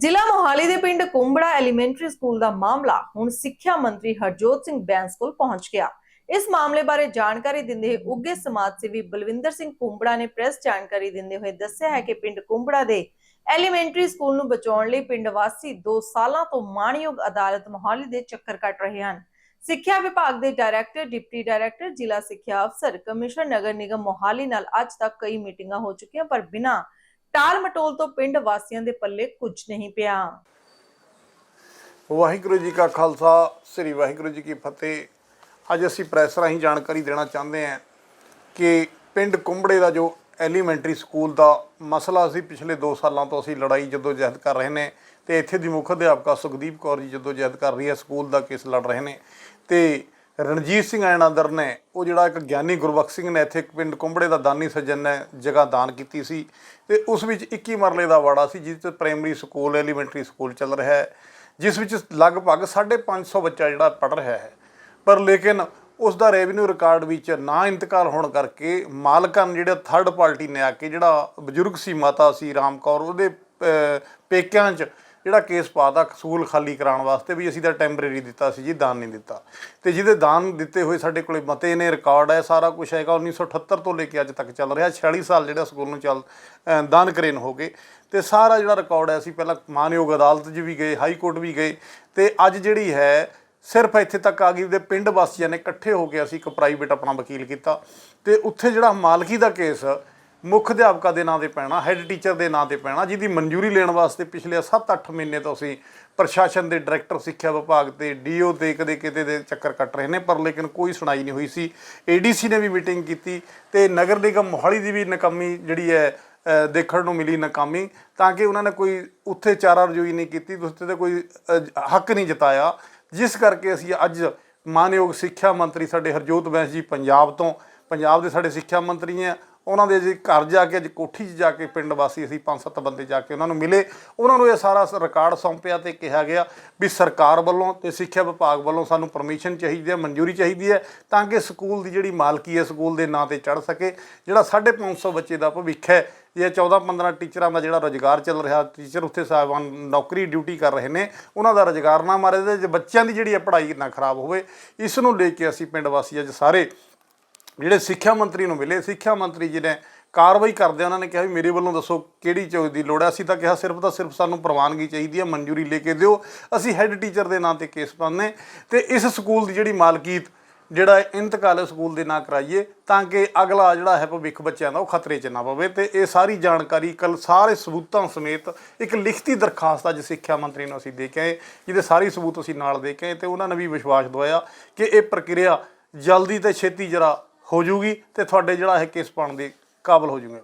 ਜ਼ਿਲ੍ਹਾ ਮੋਹਾਲੀ ਦੇ ਪਿੰਡ ਕੁੰਬੜਾ ਐਲੀਮੈਂਟਰੀ ਸਕੂਲ ਦਾ ਮਾਮਲਾ ਹੁਣ ਸਿੱਖਿਆ ਮੰਤਰੀ ਹਰਜੋਤ ਸਿੰਘ ਬੈਂਸ ਕੋਲ ਪਹੁੰਚ ਗਿਆ। ਇਸ ਮਾਮਲੇ ਬਾਰੇ ਜਾਣਕਾਰੀ ਦਿੰਦੇ ਹੋਏ ਉੱਗੇ ਸਮਾਜ ਸੇਵੀ ਬਲਵਿੰਦਰ ਸਿੰਘ ਕੁੰਬੜਾ ਨੇ ਪ੍ਰੈਸ ਜਾਣਕਾਰੀ ਦਿੰਦੇ ਹੋਏ ਦੱਸਿਆ ਹੈ ਕਿ ਪਿੰਡ ਕੁੰਬੜਾ ਦੇ ਐਲੀਮੈਂਟਰੀ ਸਕੂਲ ਨੂੰ ਬਚਾਉਣ ਲਈ ਪਿੰਡ ਵਾਸੀ 2 ਸਾਲਾਂ ਤੋਂ ਮਾਣਯੋਗ ਅਦਾਲਤ ਮੋਹਾਲੀ ਦੇ ਚੱਕਰ ਕੱਟ ਰਹੇ ਹਨ। ਸਿੱਖਿਆ ਵਿਭਾਗ ਦੇ ਡਾਇਰੈਕਟਰ, ਡਿਪਟੀ ਡਾਇਰੈਕਟਰ, ਜ਼ਿਲ੍ਹਾ ਸਿੱਖਿਆ ਅਫਸਰ, ਕਮਿਸ਼ਨਰ ਨਗਰ ਨਿਗਮ ਮੋਹਾਲੀ ਨਾਲ ਅੱਜ ਤੱਕ ਕਈ ਮੀਟਿੰਗਾਂ ਹੋ ਚੁੱਕੀਆਂ ਪਰ ਬਿਨਾਂ ਟਾਲ ਮਟੋਲ ਤੋਂ ਪਿੰਡ ਵਾਸੀਆਂ ਦੇ ਪੱਲੇ ਕੁਝ ਨਹੀਂ ਪਿਆ। ਵਾਹਿਗੁਰੂ ਜੀ ਕਾ ਖਾਲਸਾ, ਸ੍ਰੀ ਵਾਹਿਗੁਰੂ ਜੀ ਕੀ ਫਤਿਹ। ਅੱਜ ਅਸੀਂ ਪ੍ਰੈਸ ਰਾਹੀਂ ਜਾਣਕਾਰੀ ਦੇਣਾ ਚਾਹੁੰਦੇ ਹਾਂ ਕਿ ਪਿੰਡ ਕੁੰਬੜੇ ਦਾ ਜੋ ਐਲੀਮੈਂਟਰੀ ਸਕੂਲ ਦਾ ਮਸਲਾ ਸੀ, ਪਿਛਲੇ 2 ਸਾਲਾਂ ਤੋਂ ਅਸੀਂ ਲੜਾਈ ਜਦੋਂ ਜਹਿਦ ਕਰ ਰਹੇ ਨੇ ਤੇ ਇੱਥੇ ਦੀ ਮੁੱਖ ਅਧਿਆਪਕਾ ਸੁਖਦੀਪ ਕੌਰ ਜੀ ਜਦੋਂ ਜਹਿਦ ਕਰ ਰਹੀ ਹੈ, ਸਕੂਲ ਦਾ ਕੇਸ ਲੜ ਰਹੇ ਨੇ ਤੇ ਰਣਜੀਤ ਸਿੰਘ ਐਣਾਦਰ ਨੇ, ਉਹ ਜਿਹੜਾ ਇੱਕ ਗਿਆਨੀ ਗੁਰਬਖਸ਼ ਸਿੰਘ ਨੇ ਇੱਥੇ ਪਿੰਡ ਕੁੰਬੜੇ ਦਾ ਦਾਨੀ ਸੱਜਣ ਨੇ ਜਗ੍ਹਾ ਦਾਨ ਕੀਤੀ ਸੀ ਤੇ ਉਸ ਵਿੱਚ 21 ਮਰਲੇ ਦਾ ਵਾੜਾ ਸੀ ਜਿਸ ਤੇ ਪ੍ਰਾਇਮਰੀ ਸਕੂਲ, ਐਲੀਮੈਂਟਰੀ ਸਕੂਲ ਚੱਲ ਰਿਹਾ ਹੈ, ਜਿਸ ਵਿੱਚ ਲਗਭਗ 550 ਬੱਚਾ ਜਿਹੜਾ ਪੜ ਰਿਹਾ ਹੈ। ਪਰ ਲੇਕਿਨ ਉਸ ਦਾ ਰੈਵਨਿਊ ਰਿਕਾਰਡ ਵਿੱਚ ਨਾ ਇੰਤਕਾਲ ਹੋਣ ਕਰਕੇ ਮਾਲਕਾਂ ਨੇ ਜਿਹੜਾ ਥਰਡ ਪਾਰਟੀ ਨੇ ਆ ਕੇ ਜਿਹੜਾ ਬਜ਼ੁਰਗ ਸੀ ਮਾਤਾ ਸੀ ਰਾਮ ਕੌਰ, ਉਹਦੇ ਪੇਕਿਆਂ 'ਚ ਜਿਹੜਾ ਕੇਸ ਪਾਤਾ ਸਕੂਲ ਖਾਲੀ ਕਰਾਉਣ ਵਾਸਤੇ ਵੀ ਅਸੀਂ ਤਾਂ ਟੈਂਪਰੇਰੀ ਦਿੱਤਾ ਸੀ ਜੀ, ਦਾਨ ਨਹੀਂ ਦਿੱਤਾ। ਤੇ ਜਿਹਦੇ ਦਾਨ ਦਿੱਤੇ ਹੋਏ ਸਾਡੇ ਕੋਲੇ ਮਤੇ ਨੇ ਰਿਕਾਰਡ ਹੈ, ਸਾਰਾ ਕੁਝ ਹੈਗਾ 1978 ਤੋਂ ਲੈ ਕੇ ਅੱਜ ਤੱਕ ਚੱਲ ਰਿਹਾ 46 ਸਾਲ ਜਿਹੜਾ ਸਕੂਲ ਨੂੰ ਚੱਲ ਦਾਨ ਕਰੇਨ ਹੋ ਗਏ। ਤੇ ਸਾਰਾ ਜਿਹੜਾ ਰਿਕਾਰਡ ਹੈ, ਅਸੀਂ ਪਹਿਲਾਂ ਮਾਨਯੋਗ ਅਦਾਲਤ 'ਚ ਵੀ ਗਏ, ਹਾਈ ਕੋਰਟ ਵੀ ਗਏ, ਤੇ ਅੱਜ ਜਿਹੜੀ ਹੈ, ਸਿਰਫ ਇੱਥੇ ਤੱਕ ਆ ਗਈ ਦੇ ਪਿੰਡ ਵਾਸੀਆਂ ਨੇ ਇਕੱਠੇ ਹੋ ਕੇ ਅਸੀਂ ਇੱਕ ਪ੍ਰਾਈਵੇਟ ਆਪਣਾ ਵਕੀਲ ਕੀਤਾ। ਤੇ ਉੱਥੇ ਜਿਹੜਾ ਮਾਲਕੀ ਦਾ ਕੇਸ ਮੁੱਖ ਅਧਿਆਪਕਾ ਦੇ ਨਾਂ ਤੇ ਪੈਣਾ ਹੈੱਡ ਟੀਚਰ ਦੇ ਨਾਂ ਤੇ ਪੈਣਾ, ਜਿਹਦੀ ਮਨਜ਼ੂਰੀ ਲੈਣ ਵਾਸਤੇ ਪਿਛਲੇ 7-8 ਮਹੀਨੇ ਤੋਂ ਅਸੀਂ ਪ੍ਰਸ਼ਾਸਨ ਦੇ ਡਾਇਰੈਕਟਰ ਸਿੱਖਿਆ ਵਿਭਾਗ ਤੇ ਡੀਓ ਤੇ ਕਦੇ ਕਿਤੇ ਦੇ ਚੱਕਰ ਕੱਟ ਰਹੇ ਨੇ, ਪਰ ਲੇਕਿਨ ਕੋਈ ਸੁਣਾਈ ਨਹੀਂ ਹੋਈ ਸੀ। ਏਡੀਸੀ ਨੇ ਵੀ ਮੀਟਿੰਗ ਕੀਤੀ ਤੇ ਨਗਰ ਨਿਗਮ ਮੋਹਾਲੀ ਦੀ ਵੀ ਨਕਾਮੀ ਜਿਹੜੀ ਹੈ ਦੇਖਣ ਨੂੰ ਮਿਲੀ ਨਾਕਾਮੀ, ਤਾਂ ਕਿ ਉਹਨਾਂ ਨੇ ਕੋਈ ਉੱਥੇ ਚਾਰਾ ਰਜੋਈ ਨਹੀਂ ਕੀਤੀ ਉੱਥੇ ਤੇ ਕੋਈ ਹੱਕ ਨਹੀਂ ਜਤਾਇਆ। ਜਿਸ ਕਰਕੇ ਅਸੀਂ ਅੱਜ ਮਾਨਯੋਗ ਸਿੱਖਿਆ ਮੰਤਰੀ ਸਾਡੇ ਹਰਜੋਤ ਬੈਂਸ ਜੀ ਪੰਜਾਬ ਤੋਂ, ਪੰਜਾਬ ਦੇ ਸਾਡੇ ਸਿੱਖਿਆ ਮੰਤਰੀ ਹੈ ਉਹਨਾਂ ਦੇ ਜੀ ਘਰ ਜਾ ਕੇ, ਅੱਜ ਕੋਠੀ 'ਚ ਜਾ ਕੇ ਪਿੰਡ ਵਾਸੀ ਅਸੀਂ ਪੰਜ ਸੱਤ ਬੰਦੇ ਜਾ ਕੇ ਉਹਨਾਂ ਨੂੰ ਮਿਲੇ। ਉਹਨਾਂ ਨੂੰ ਇਹ ਸਾਰਾ ਰਿਕਾਰਡ ਸੌਂਪਿਆ ਤੇ ਕਿਹਾ ਗਿਆ ਵੀ ਸਰਕਾਰ ਵੱਲੋਂ ਤੇ ਸਿੱਖਿਆ ਵਿਭਾਗ ਵੱਲੋਂ ਸਾਨੂੰ ਪਰਮਿਸ਼ਨ ਚਾਹੀਦੀ ਹੈ, ਮਨਜ਼ੂਰੀ ਚਾਹੀਦੀ ਹੈ ਤਾਂ ਕਿ ਸਕੂਲ ਦੀ ਜਿਹੜੀ ਮਾਲਕੀ ਹੈ, ਸਕੂਲ ਦੇ ਨਾਂ ਤੇ ਚੜ ਸਕੇ। ਜਿਹੜਾ 550 ਬੱਚੇ ਦਾ ਭਵਿੱਖ ਹੈ ਜੇ 14 15 ਟੀਚਰਾਂ ਦਾ ਜਿਹੜਾ ਰੋਜ਼ਗਾਰ ਚੱਲ ਰਿਹਾ, ਟੀਚਰ ਉੱਥੇ ਸਾਹਿਬਾਨ ਨੌਕਰੀ ਡਿਊਟੀ ਕਰ ਰਹੇ ਨੇ, ਉਹਨਾਂ ਦਾ ਰੋਜ਼ਗਾਰ ਨਾ ਮਾਰੇ ਤੇ ਬੱਚਿਆਂ ਦੀ ਜਿਹੜੀ ਹੈ ਪੜ੍ਹਾਈ ਨਾ ਖਰਾਬ ਹੋਵੇ, ਇਸ ਨੂੰ ਲੈ ਕੇ ਅਸੀਂ ਪਿੰਡ ਵਾਸੀ ਅੱਜ ਸਾਰੇ ਜਿਹੜੇ ਸਿੱਖਿਆ ਮੰਤਰੀ ਨੂੰ ਮਿਲੇ, ਸਿੱਖਿਆ ਮੰਤਰੀ ਜੀ ਨੇ ਕਾਰਵਾਈ ਕਰਦੇ ਉਹਨਾਂ ਨੇ ਕਿਹਾ ਵੀ ਮੇਰੇ ਵੱਲੋਂ ਦੱਸੋ ਕਿਹੜੀ ਚੀਜ਼ ਦੀ ਲੋੜ ਹੈ। ਅਸੀਂ ਤਾਂ ਕਿਹਾ ਸਿਰਫ ਤਾਂ ਸਿਰਫ ਸਾਨੂੰ ਪ੍ਰਵਾਨਗੀ ਚਾਹੀਦੀ ਹੈ, ਮਨਜ਼ੂਰੀ ਲੈ ਕੇ ਦਿਓ। ਅਸੀਂ ਹੈੱਡ ਟੀਚਰ ਦੇ ਨਾਂ ਤੇ ਕੇਸ ਪਾਉਂਦੇ ਤੇ ਇਸ ਸਕੂਲ ਦੀ ਜਿਹੜੀ ਮਾਲਕੀਤ ਜਿਹੜਾ ਇੰਤਕਾਲ ਸਕੂਲ ਦੇ ਨਾਂ ਕਰਾਈਏ ਤਾਂ ਕਿ ਅਗਲਾ ਜਿਹੜਾ ਹੈ ਭਵਿੱਖ ਬੱਚਿਆਂ ਦਾ ਉਹ ਖਤਰੇ 'ਚ ਨਾ ਪਵੇ ਤੇ ਇਹ ਸਾਰੀ ਜਾਣਕਾਰੀ ਕੱਲ ਸਾਰੇ ਸਬੂਤਾਂ ਸਮੇਤ ਇੱਕ ਲਿਖਤੀ ਦਰਖਾਸਤ ਅੱਜ ਸਿੱਖਿਆ ਮੰਤਰੀ ਨੂੰ ਅਸੀਂ ਦੇ ਕੇ ਆਏ, ਜਿਹਦੇ ਸਾਰੀ ਸਬੂਤ ਅਸੀਂ ਨਾਲ ਦੇ ਕੇ ਆਏ ਤੇ ਉਹਨਾਂ ਨੇ ਵੀ ਵਿਸ਼ਵਾਸ ਦਵਾਇਆ ਕਿ ਇਹ ਪ੍ਰਕਿਰਿਆ ਜਲਦੀ ਤੇ ਛੇਤੀ ਜਰਾ ਹੋ ਜੂਗੀ ਤੇ ਤੁਹਾਡੇ ਜਿਹੜਾ ਇਹ ਕੇਸ ਪਾਉਣ ਦੇ ਕਾਬਲ ਹੋ ਜੂਗੇ